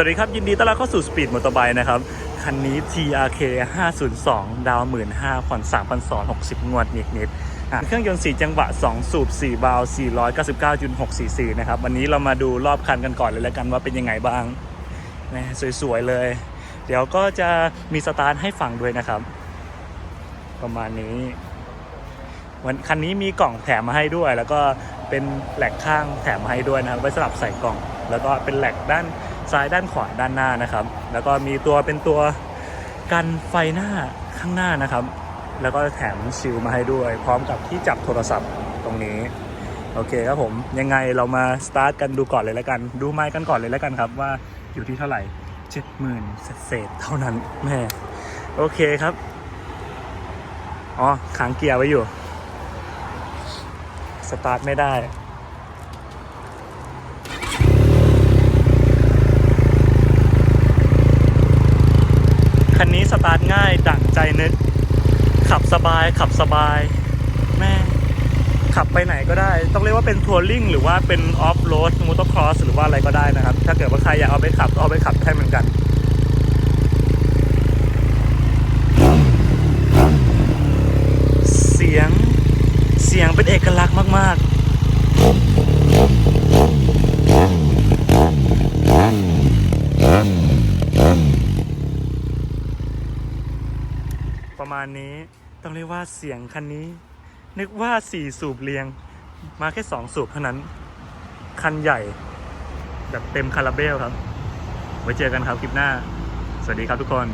สวัสดีครับ ยินดีต้อนรับเข้าสู่ Speed Motorbike นะครับ คันนี้ TRK 502 ดาว15,000ผ่อน3,260 งวดนิดๆอะเครื่องยนต์ 4 จังหวะ 2 สูบ 4 บาล์ว499.6 cc นะครับ วันนี้เรามาดูรอบคันกันก่อนเลยแล้วกันว่าเป็นยังไงบ้างนะสวยๆเลย เดี๋ยวก็จะมีสตาร์ทให้ฟังด้วยนะครับ ประมาณนี้วันคันนี้มีกล่องแถมมาให้ด้วย แล้วก็เป็นแหลกข้างแถมมาให้ด้วยนะครับไว้สลับใส่กล่อง แล้วก็เป็นแหลกด้าน ซ้ายด้านขวาด้านหน้านะครับ แล้วก็มีตัวเป็นตัวกันไฟหน้าข้างหน้านะครับ แล้วก็แถมชิลมาให้ด้วย พร้อมกับที่จับโทรศัพท์ตรงนี้ โอเคครับผมยังไงเรามาสตาร์ทกันดูก่อนเลยแล้วกัน ดูไม้กันก่อนเลยแล้วกันครับว่าอยู่ที่เท่าไหร่เจ็ดหมื่นเศษเท่านั้นแม่โอเคครับ อ๋อค้างเกียร์ไว้อยู่ สตาร์ทไม่ได้ คันนี้ส ตาร์ทง่ายดั่งใจนึก ขับสบายขับสบาย แม่ขับไปไหนก็ได้ ต้องเรียกว่าเป็นทัวริงหรือว่าเป็นออฟโรดมอเตอร์ครอสหรือว่าอะไรก็ได้นะครับ ถ้าเกิดว่าใครอยากเอาไปขับก็เอาไปขับได้เหมือนกันเสียงเสียงเป็นเอกลักษณ์มาก ๆ ประมาณนี้ ต้องเรียกว่าเสียงคันนี้ นึกว่าสี่สูบเรียง มาแค่สองสูบเท่านั้น คันใหญ่ แบบเต็มคาราเบลครับ ไว้เจอกันครับคลิปหน้า สวัสดีครับทุกคน